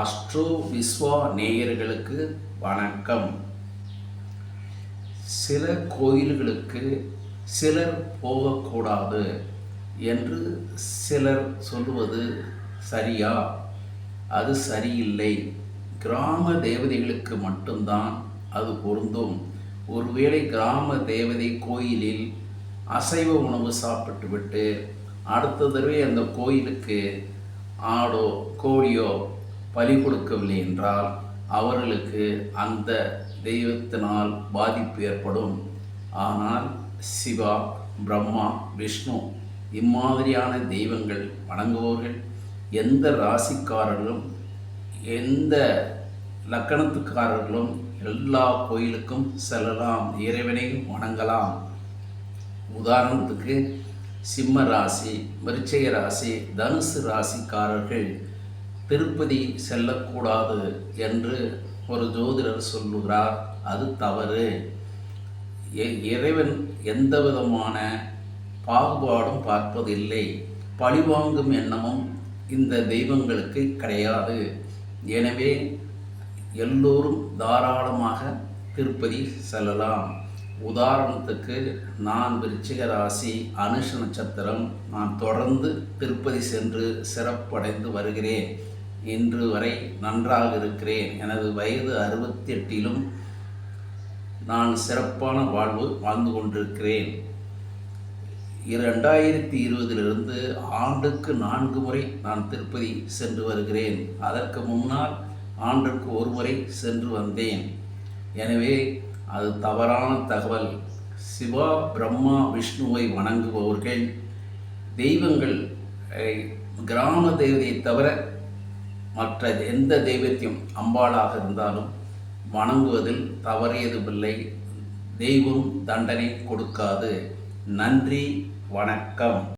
Astro Vishwa நேயர்களுக்கு வணக்கம். சில கோயில்களுக்கு சிலர் போகக்கூடாது என்று சிலர் சொல்லுவது சரியா? அது சரியில்லை. கிராம தேவதைகளுக்கு மட்டும்தான் அது பொருந்தும். ஒருவேளை கிராம தேவதை கோயிலில் அசைவ உணவு சாப்பிட்டுவிட்டு அடுத்த தடவை அந்த கோயிலுக்கு ஆடோ கோழியோ பலி கொடுக்கவில்லை என்றால் அவர்களுக்கு அந்த தெய்வத்தினால் பாதிப்பு ஏற்படும். ஆனால் சிவா பிரம்மா விஷ்ணு இம்மாதிரியான தெய்வங்கள் வணங்குபவர்கள் எந்த ராசிக்காரர்களும் எந்த லக்கணத்துக்காரர்களும் எல்லா கோயிலுக்கும் செல்லலாம் இறைவனையும் வணங்கலாம். உதாரணத்துக்கு சிம்ம ராசி விருச்சிக ராசி தனுசு ராசிக்காரர்கள் திருப்பதி செல்லக்கூடாது என்று ஒரு ஜோதிடர் சொல்லுகிறார் அது தவறு. இறைவன் எந்த விதமான பாகுபாடும் பார்ப்பதில்லை. பழிவாங்கும் எண்ணமும் இந்த தெய்வங்களுக்கு கிடையாது. எனவே எல்லோரும் தாராளமாக திருப்பதி செல்லலாம். உதாரணத்துக்கு நான் விருச்சிக ராசி அனுஷ நட்சத்திரம். நான் தொடர்ந்து திருப்பதி சென்று சிறப்படைந்து வருகிறேன். இன்று வரை நன்றாக இருக்கிறேன். எனது வயது அறுபத்தி எட்டிலும் நான் சிறப்பான வாழ்வு வாழ்ந்து கொண்டிருக்கிறேன். இரண்டாயிரத்தி இருபதிலிருந்து ஆண்டுக்கு நான்கு முறை நான் திருப்பதி சென்று வருகிறேன். அதற்கு முன்னால் ஆண்டுக்கு ஒரு முறை சென்று வந்தேன். எனவே அது தவறான தகவல். சிவா பிரம்மா விஷ்ணுவை வணங்குபவர்கள் தெய்வங்கள் கிராம தெய்வத்தை தவிர மற்ற எந்த தெய்வத்தையும் அம்பாளாக இருந்தாலும் வணங்குவதில் தவறியதுமில்லை. தெய்வம் தண்டனை கொடுக்காது. நன்றி வணக்கம்.